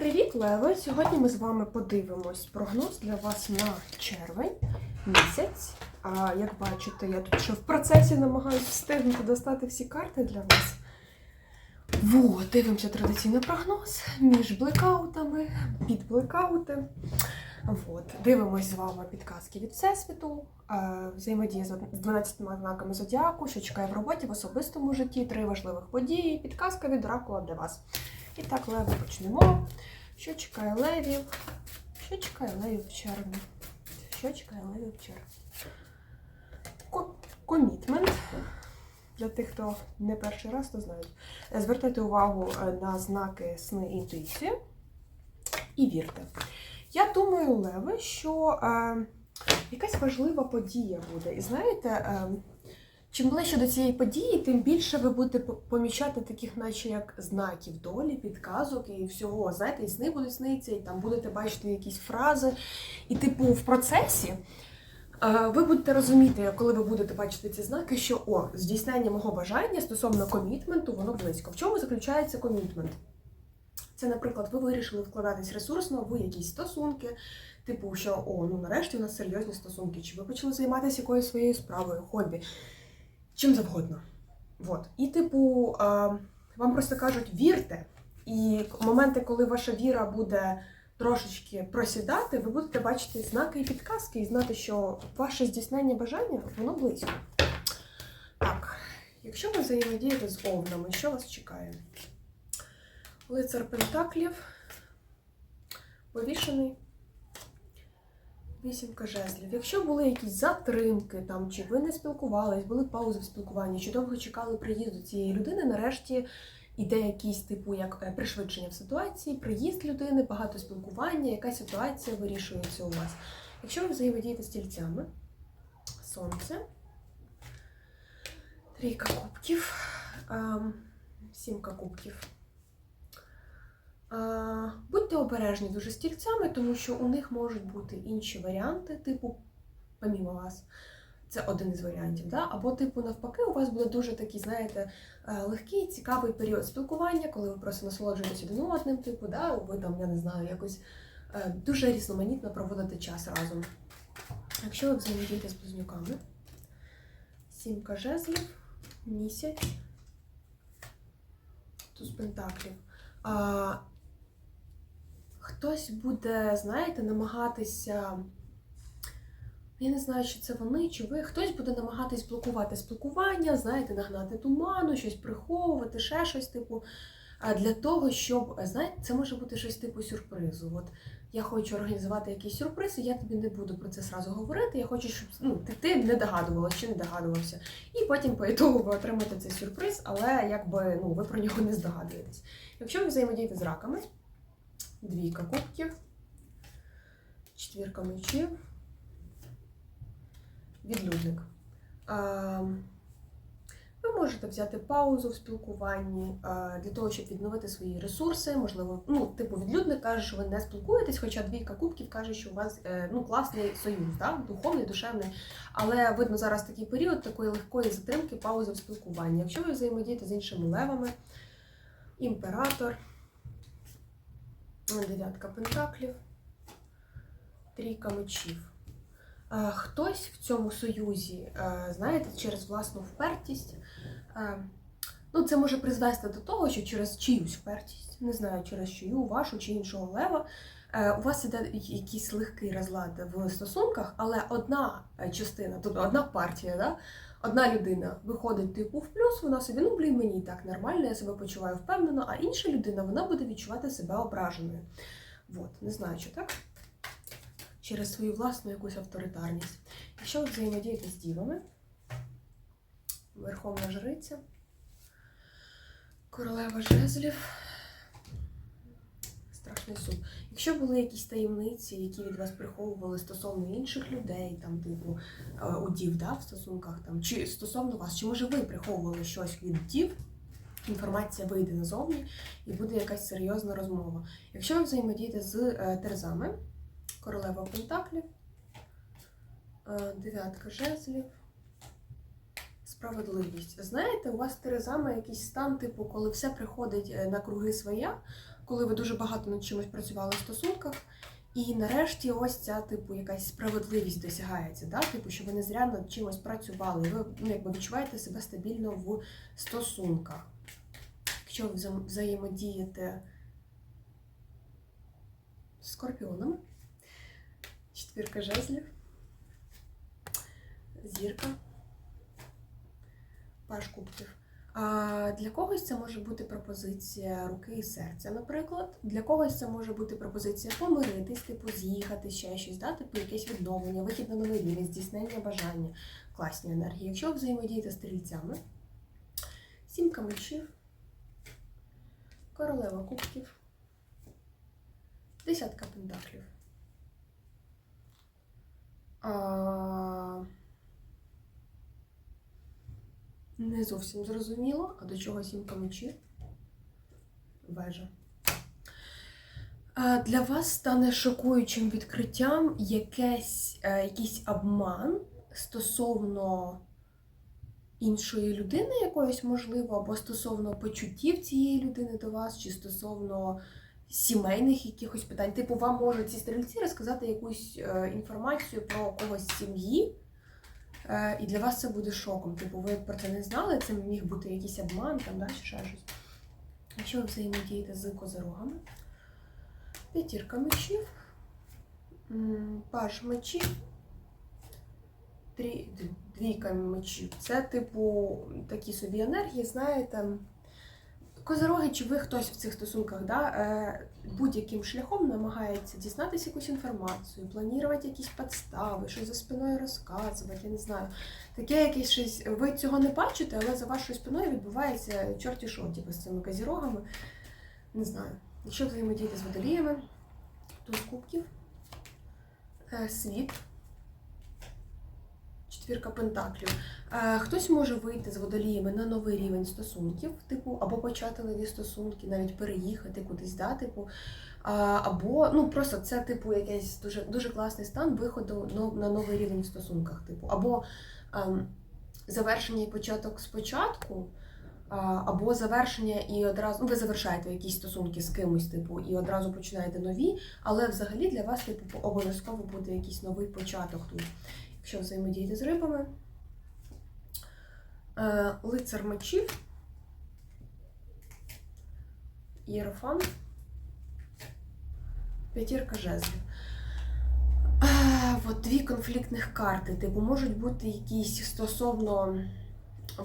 Привіт, Леви! Сьогодні ми з вами подивимось прогноз для вас на червень місяць. А як бачите, я тут ще в процесі намагаюся встигнути достати всі карти для вас. Вот, дивимося традиційний прогноз між блекаутами, під блекаути. Вот. Дивимось з вами підказки від Всесвіту, е, взаємодія з 12 знаками зодіаку, що чекає в роботі, в особистому житті, три важливих події, підказка від Оракула для вас. І так, Леви, почнемо. Що чекає левів? Що чекає левів в червні? Що чекає левів в червні? Комітмент. Для тих, хто не перший раз, то знають. Е, Звертайте увагу е, на знаки сни інтуїції і вірте. Я думаю, Леви, що е, якась важлива подія буде. І знаєте, е, чим ближче до цієї події, тим більше ви будете помічати таких, наче як знаків долі, підказок і всього. Знаєте, і сни будуть снитися, і там будете бачити якісь фрази. І, типу, в процесі е, ви будете розуміти, коли ви будете бачити ці знаки, що о, здійснення мого бажання стосовно комітменту, воно близько. В чому заключається комітмент? Це, наприклад, ви вирішили вкладатись ресурсно в якісь стосунки, типу, що о, ну нарешті у нас серйозні стосунки, чи ви почали займатися якоюсь своєю справою, хобі, чим завгодно. Вот. І, типу, вам просто кажуть, вірте. І моменти, коли ваша віра буде трошечки просідати, ви будете бачити знаки і підказки і знати, що ваше здійснення бажання воно близько. Так, якщо ви взаємодієте з овнами, що вас чекає? Лицар Пентаклів, повішений, вісімка жезлів. Якщо були якісь затримки, там, чи ви не спілкувались, були паузи в спілкуванні, чи довго чекали приїзду цієї людини, нарешті іде якийсь типу як е, пришвидшення в ситуації, приїзд людини, багато спілкування, яка ситуація вирішується у вас. Якщо ви взаємодієте з тільцями, сонце, трійка кубків, ем, сімка кубків. Будьте обережні дуже з тільцями, тому що у них можуть бути інші варіанти, типу, помімо вас. Це один із варіантів, да? або, типу, навпаки, у вас буде дуже такий, знаєте, е, легкий, цікавий період спілкування, коли ви просто насолоджуєтесь один одним, типу, да? ви там, я не знаю, якось е, дуже різноманітно проводите час разом. Якщо ви взаємодієте з близнюками, сімка жезлів, місяць, туз пентаклів. Хтось буде, знаєте, намагатися. Я не знаю, чи це вони, чи ви. Хтось буде намагатись блокувати спілкування, знаєте, нагнати туману, щось приховувати, ще щось, типу. А для того, щоб, знаєте, це може бути щось типу сюрпризу. От я хочу організувати якийсь сюрприз, і я тобі не буду про це сразу говорити. Я хочу, щоб ну, ти, ти не догадувалася чи не догадувався. І потім по ітогу ви отримаєте цей сюрприз, але якби ну, ви про нього не здогадуєтесь. Якщо ви взаємодієте з раками, двійка кубків, четвірка мечів, відлюдник. Ви можете взяти паузу в спілкуванні для того, щоб відновити свої ресурси. Можливо, ну, типу, відлюдник каже, що ви не спілкуєтесь, хоча двійка кубків каже, що у вас е, ну, класний союз, да? духовний, душевний. Але видно зараз такий період такої легкої затримки, паузи в спілкуванні. Якщо ви взаємодієте з іншими левами, імператор, дев'ятка пентаклів, трійка мечів. Хтось в цьому союзі, знаєте, через власну впертість. Ну, це може призвести до того, що через чиюсь впертість, не знаю, через чию, вашу чи іншого лева, у вас іде якийсь легкий розлад в стосунках, але одна е, частина, тобто одна партія, да, одна людина виходить типу в плюс, вона собі, ну блін, мені так нормально, я себе почуваю впевнено, а інша людина вона буде відчувати себе ображеною. От, не знаю, що так. Через свою власну якусь авторитарність. Якщо взаємодієте з дівами, Верховна Жриця, Королева жезлів, Страшний суд. Якщо були якісь таємниці, які від вас приховували стосовно інших людей, там, типу, е, у дів, да, в стосунках, там, чи стосовно вас, чи може ви приховували щось від дів, інформація вийде назовні і буде якась серйозна розмова. Якщо ви взаємодієте з е, терзами, королева Пентаклів, е, дев'ятка жезлів, справедливість. Знаєте, у вас терезами якийсь стан, типу, коли все приходить е, на круги своя, коли ви дуже багато над чимось працювали в стосунках. І нарешті ось ця, типу, якась справедливість досягається, да? типу, що ви не зря над чимось працювали, ви ну, якби відчуваєте себе стабільно в стосунках. Якщо ви взаємодієте з скорпіонами, четвірка жезлів, зірка, паш кубків. Для когось це може бути пропозиція руки і серця, наприклад. Для когось це може бути пропозиція помиритись, типу з'їхати, ще щось, да? типу якесь відновлення, вихід на новий рівень, здійснення бажання, класні енергії. Якщо ви взаємодієте стрільцями, сімка мечів, королева кубків, десятка пентаклів. Не зовсім зрозуміло, а до чого сімка мечів? Вежа. Для вас стане шокуючим відкриттям якесь, е, якийсь обман стосовно іншої людини якоїсь, можливо, або стосовно почуттів цієї людини до вас, чи стосовно сімейних якихось питань. Типу, вам можуть ці стрільці розказати якусь е, інформацію про когось з сім'ї. Е, І для вас це буде шоком. Типу, ви про це не знали, це міг бути якийсь обман, там, да, чи ще щось. Якщо ви взаємодієте з козирогами, п'ятірка мечів, паж мечів, трі- двійка мечів. Це, типу, такі собі енергії, знаєте. Козироги, чи ви хтось в цих стосунках, да, е, будь-яким шляхом намагається дізнатися якусь інформацію, планувати якісь підстави, щось за спиною розказувати, я не знаю. Таке якесь щось. Ви цього не бачите, але за вашою спиною відбувається чорті що, типу, з цими козірогами. Не знаю. Якщо взаємодіяти з водоліями, з кубків, е, світ, четвірка пентаклів. Е, Хтось може вийти з водоліями на новий рівень стосунків, типу, або почати нові стосунки, навіть переїхати кудись, да, типу. Або ну просто це типу якийсь дуже дуже класний стан виходу на новий рівень в стосунках, типу, або ем, завершення і початок спочатку, або завершення і одразу ну, ви завершаєте якісь стосунки з кимось, типу, і одразу починаєте нові, але взагалі для вас типу обов'язково буде якийсь новий початок тут. Якщо взаємодієте з рибами. Е, Лицар мечів, Єрофан, п'ятірка жезлів. Е, От дві конфліктних карти. Типу, можуть бути якісь стосовно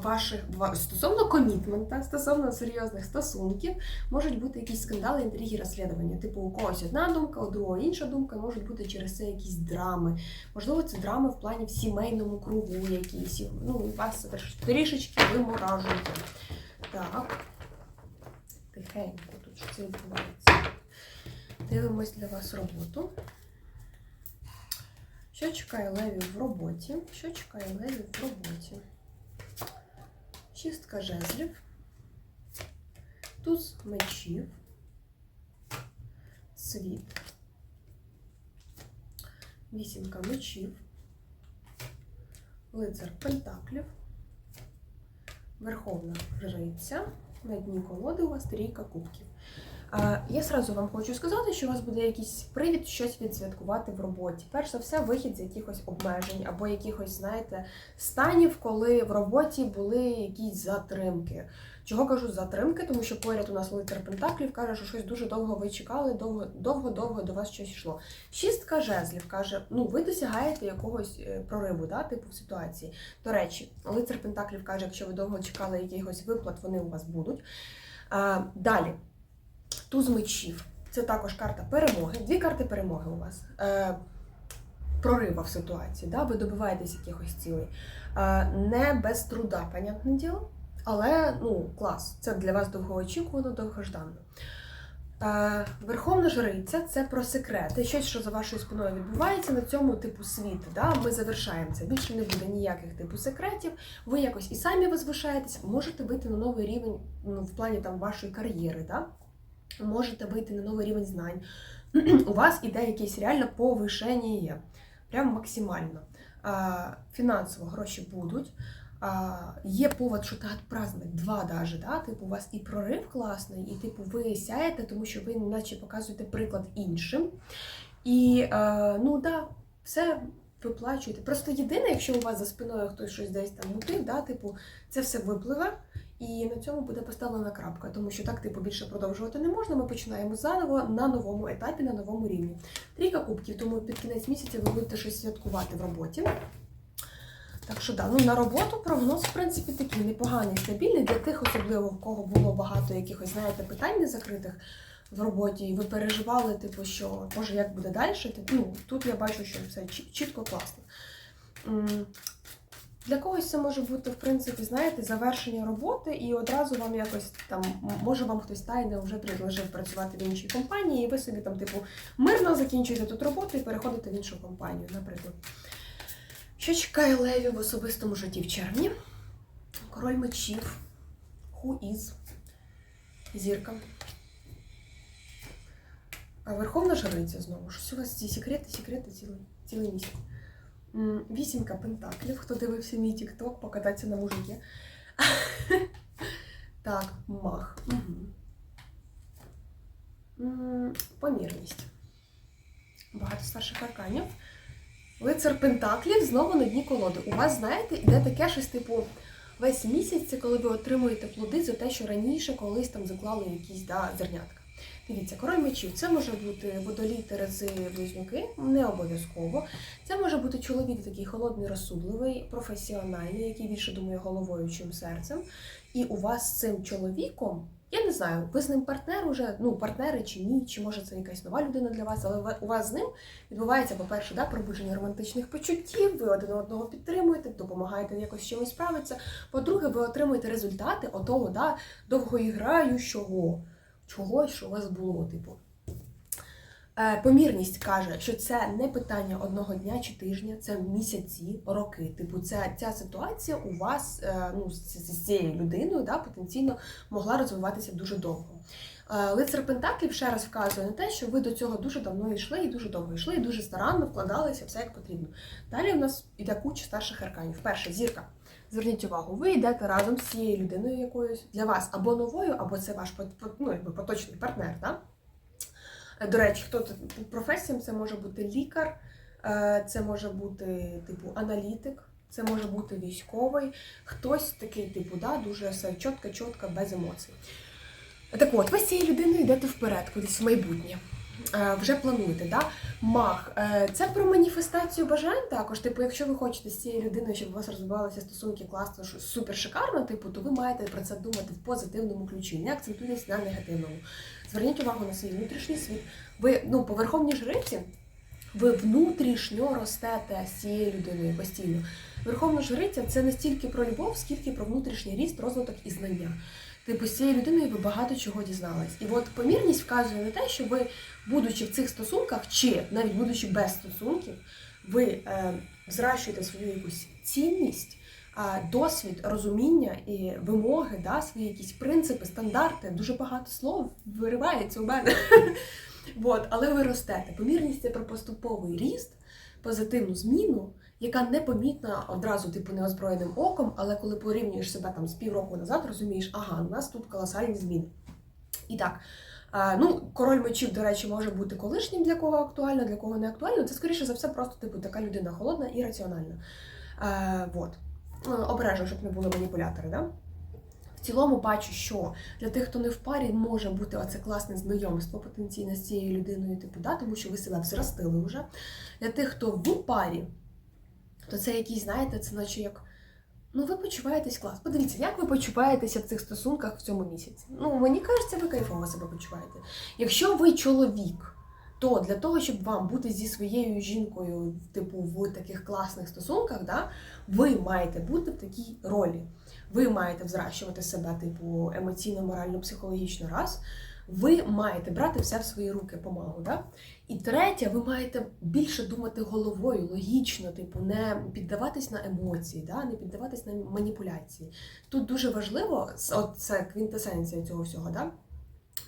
ваших стосовно комітмента, стосовно серйозних стосунків, можуть бути якісь скандали, інтриги, розслідування. Типу, у когось одна думка, у другого інша думка, можуть бути через це якісь драми. Можливо, це драми в плані в сімейному кругу якісь. Ну, вас трішечки виморажує. Так. Тихенько тут це відбувається. Дивимось для вас роботу. Що чекає левів в роботі? Що чекає левів в роботі? Шістка жезлів, туз мечів, світ, вісімка мечів, лицар пентаклів, верховна жриця, на дні колоди у вас трійка кубків. Я сразу вам хочу сказати, що у вас буде якийсь привід щось відсвяткувати в роботі. Перш за все, вихід з якихось обмежень або якихось, знаєте, станів, коли в роботі були якісь затримки. Чого кажу затримки? Тому що поряд у нас лицар Пентаклів каже, що щось дуже довго ви чекали, довго, довго, довго до вас щось йшло. Шістка жезлів каже: ну ви досягаєте якогось е, прориву, да, типу в ситуації. До речі, лицар Пентаклів каже, якщо ви довго чекали якихось виплат, вони у вас будуть. А, далі. Туз мечів. Це також карта перемоги. Дві карти перемоги у вас. Е, прорива в ситуації. Да? Ви добиваєтесь якихось цілей. Е, не без труда, понятне діло. Але ну, клас, це для вас довгоочікувано, довгожданно. Е, Верховна жриця це про секрети, щось, що за вашою спиною відбувається на цьому типу світу. Да? Ми завершаємо це. Більше не буде ніяких типу секретів. Ви якось і самі возвишаєтесь, можете вийти на новий рівень ну, в плані там вашої кар'єри. Да? Можете вийти на новий рівень знань. У вас іде якесь реально повишення. Прям максимально. А, Фінансово гроші будуть. Є повод, так праздник, два даже, да? типу, у вас і прорив класний, і типу ви сяєте, тому що ви наче показуєте приклад іншим. І е, ну да, все виплачуєте. Просто єдине, якщо у вас за спиною хтось щось десь там мутив, да, типу, це все випливе. І на цьому буде поставлена крапка, тому що так типу більше продовжувати не можна. Ми починаємо заново на новому етапі, на новому рівні. Трійка кубків, тому під кінець місяця ви будете щось святкувати в роботі. Так що да, ну на роботу прогноз, в принципі, такий непоганий, стабільний для тих, особливо в кого було багато якихось, знаєте, питань незакритих в роботі, і ви переживали, типу, що може як буде далі. Ну, тут я бачу, що все чітко класно. Для когось це може бути, в принципі, знаєте, завершення роботи, і одразу вам якось там, може вам хтось тайно вже предложив працювати в іншій компанії, і ви собі там, типу, мирно закінчуєте тут роботу і переходите в іншу компанію, наприклад. Що чекає Леві в особистому житті в червні? Король мечів, Who is, зірка. А Верховна жриця знову. Щось у вас ці секрети, секрети цілий, цілий місяць. Вісімка пентаклів. Хто дивився мій тік-ток, покататися на мужикі. Так, мах. Помірність. Багато старших арканів. Лицар Пентаклів знову на дні колоди. У вас, знаєте, іде таке щось типу. Весь місяць це коли ви отримуєте плоди за те, що раніше колись там заклали якісь да, зернятка. Дивіться, король мечів це може бути водолій, терези, близнюки, не обов'язково. Це може бути чоловік такий холодний, розсудливий, професіональний, який більше думає головою, чим серцем. І у вас з цим чоловіком, я не знаю, ви з ним партнер уже, ну партнери чи ні, чи може це якась нова людина для вас, але у вас з ним відбувається, по-перше, да, пробудження романтичних почуттів, ви один одного підтримуєте, допомагаєте якось з чимось справитися. По-друге, ви отримуєте результати отого, да, довгоіграючого, чогось, що у вас було, типу. Е, Помірність каже, що це не питання одного дня чи тижня, це місяці, роки. Типу, це ця ситуація у вас е, ну, з, цією людиною да, потенційно могла розвиватися дуже довго. Е, Лицар Пентаклів ще раз вказує на те, що ви до цього дуже давно йшли і дуже довго йшли, і дуже старанно вкладалися, все як потрібно. Далі у нас іде куча старших арканів. Перше, зірка. Зверніть увагу, ви йдете разом з цією людиною якоюсь для вас або новою, або це ваш ну, якби поточний партнер. Да? До речі, хто тут по професіям це може бути лікар, е, це може бути типу аналітик, це може бути військовий, хтось такий, типу, да, дуже все чітко, чітко, без емоцій. Так от, ви з цією людиною йдете вперед, кудись в майбутнє. Е, Вже плануєте, да? Мах, е, це про маніфестацію бажань також. Типу, якщо ви хочете з цією людиною, щоб у вас розвивалися стосунки класно, супер шикарно, типу, то ви маєте про це думати в позитивному ключі, не акцентуйтесь на негативному. Зверніть увагу на свій внутрішній світ. Ви ну, по верховній жриці, ви внутрішньо ростете з цією людиною постійно. Верховна жриця це не стільки про любов, скільки про внутрішній ріст, розвиток і знання. Типу, з цією людиною ви багато чого дізнались. І от помірність вказує на те, що ви, будучи в цих стосунках, чи навіть будучи без стосунків, ви е, зращуєте свою якусь цінність, досвід, розуміння і вимоги, да, свої якісь принципи, стандарти. Дуже багато слов виривається у мене. Але ви ростете. Помірність це про поступовий ріст, позитивну зміну, яка непомітна одразу, типу, неозброєним оком, але коли порівнюєш себе там з півроку назад, розумієш, ага, у нас тут колосальні зміни. І так. Ну, король мечів, до речі, може бути колишнім, для кого актуально, для кого не актуально. Це, скоріше за все, просто типу така людина холодна і раціональна. Е, вот. Е, Обережно, щоб не були маніпулятори. Да? В цілому бачу, що для тих, хто не в парі, може бути оце класне знайомство потенційне з цією людиною, типу, да, тому що ви себе взростили вже. Для тих, хто в парі, то це якийсь, знаєте, це наче як. Ну, ви почуваєтесь клас. Подивіться, як ви почуваєтеся в цих стосунках в цьому місяці. Ну, мені кажеться, ви кайфово себе почуваєте. Якщо ви чоловік, то для того, щоб вам бути зі своєю жінкою, типу, в таких класних стосунках, да, ви маєте бути в такій ролі. Ви маєте взращувати себе, типу, емоційно, морально, психологічно раз. Ви маєте брати все в свої руки помалу. Да? І третє, ви маєте більше думати головою, логічно, типу, не піддаватись на емоції, да? не піддаватись на маніпуляції. Тут дуже важливо, от це квінтесенція цього всього, да?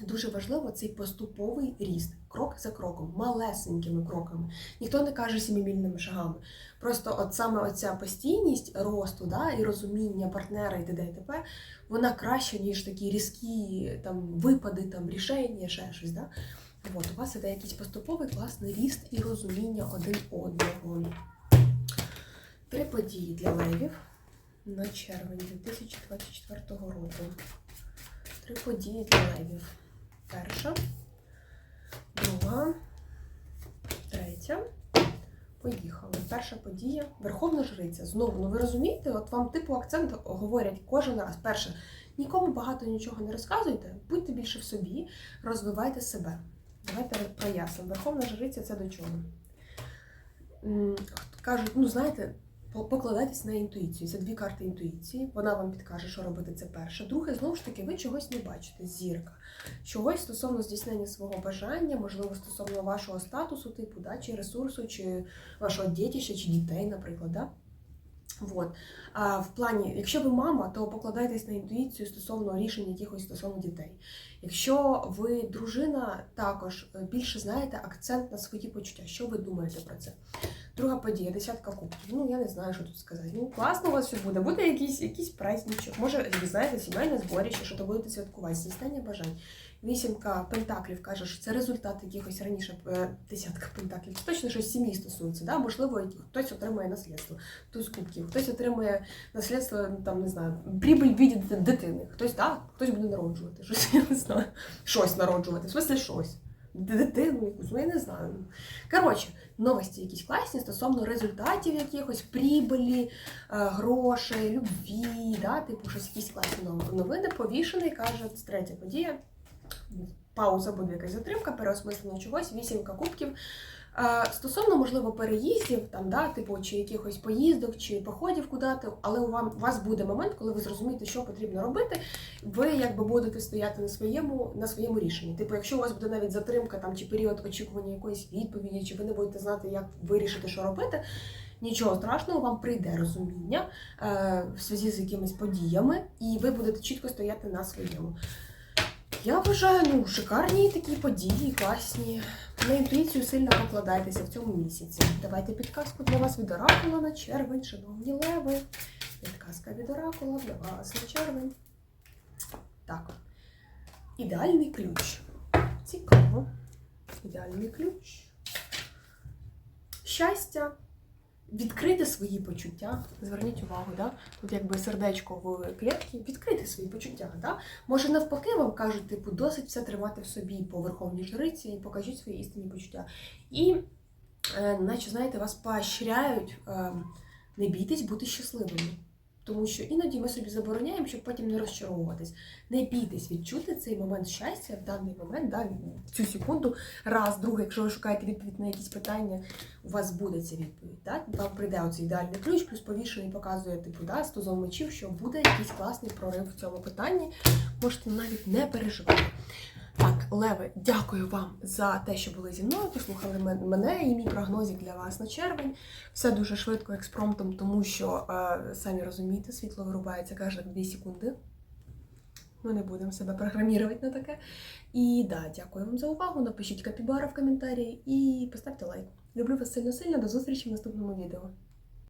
Дуже важливо цей поступовий ріст, крок за кроком, малесенькими кроками. Ніхто не каже сімімільними шагами. Просто от саме оця постійність росту да, і розуміння партнера і т.д. і т.п. вона краща, ніж такі різкі там, випади, там, рішення, ще щось. Да? От, у вас іде якийсь поступовий класний ріст і розуміння один одного. Три події для левів на червень 2024 року. Три події для левів. Перша, друга, третя. Поїхали. Перша подія. Верховна жриця. Знову, ну ви розумієте, от вам типу акцент говорять кожен раз. Перше, нікому багато нічого не розказуйте, будьте більше в собі, розвивайте себе. Давайте прояснимо. Верховна жриця це до чого? Кажуть, ну знаєте, покладайтесь на інтуїцію. Це дві карти інтуїції. Вона вам підкаже, що робити це перше. Друге, знову ж таки, ви чогось не бачите. Зірка. Чогось стосовно здійснення свого бажання, можливо, стосовно вашого статусу, типу, да, чи ресурсу, чи вашого дітища, чи дітей, наприклад. Да? Вот. А в плані, якщо ви мама, то покладайтесь на інтуїцію стосовно рішень якихось стосовно дітей. Якщо ви дружина, також е, більше знаєте акцент на свої почуття. Що ви думаєте про це? Друга подія, десятка кубків. Ну я не знаю, що тут сказати. Ну класно у вас все буде. Буде якийсь якийсь праздничок. Може, ви знаєте, сімейне зборище, що то будете святкувати, здійснення бажань. Вісімка пентаклів каже, що це результат якихось раніше е, десятка пентаклів. Це точно щось сім'ї стосується. Да? Можливо, хтось отримує наслідство. Туз кубків, хтось отримує наслідство, там не знаю, прибыль в віді дитини. Хтось так, хтось буде народжувати. Щось я не знаю. Щось народжувати. В смысле щось. Дитину якусь, ну я не знаю. Коротше, новості якісь класні стосовно результатів якихось, прибилі, е, грошей, любві, да? типу щось якісь класні новини. Повішений, каже, це третя подія. Пауза буде якась затримка, переосмислення чогось, вісімка кубків. Е, Стосовно, можливо, переїздів, там, да, типу, чи якихось поїздок, чи походів куди-то, але у вам у вас буде момент, коли ви зрозумієте, що потрібно робити, ви якби будете стояти на своєму, на своєму рішенні. Типу, якщо у вас буде навіть затримка там, чи період очікування якоїсь відповіді, чи ви не будете знати, як вирішити, що робити, нічого страшного, вам прийде розуміння е, в зв'язку з якимись подіями, і ви будете чітко стояти на своєму. Я вважаю, ну, шикарні такі події, класні. На інтуїцію сильно покладайтеся в цьому місяці. Давайте підказку для вас від оракула на червень, шановні леви. Підказка від оракула для вас на червень. Так. Ідеальний ключ. Цікаво. Ідеальний ключ. Щастя. Відкрити свої почуття. Зверніть увагу, да? тут якби сердечко в клітці, відкрити свої почуття. Да? Може, навпаки, вам кажуть, типу, досить все тримати в собі по верховній жриці і покажіть свої істинні почуття. І, е, наче, знаєте, вас поощряють, е, не бійтесь бути щасливими. Тому що іноді ми собі забороняємо, щоб потім не розчаровуватись. Не бійтесь відчути цей момент щастя в даний момент, да, цю секунду, раз, друге, якщо ви шукаєте відповідь на якісь питання, у вас буде ця відповідь. Да? Вам прийде оцей ідеальний ключ, плюс повішений показує типу, да, з тузом мечів, що буде якийсь класний прорив в цьому питанні. Можете навіть не переживати. Леви, дякую вам за те, що були зі мною, послухали мене і мій прогнозик для вас на червень. Все дуже швидко експромтом, тому що, е, самі розумієте, світло вирубається кожні 2 секунди. Ми не будемо себе програмувати на таке. І да, дякую вам за увагу. Напишіть капібара в коментарі і поставте лайк. Люблю вас сильно-сильно. До зустрічі в наступному відео.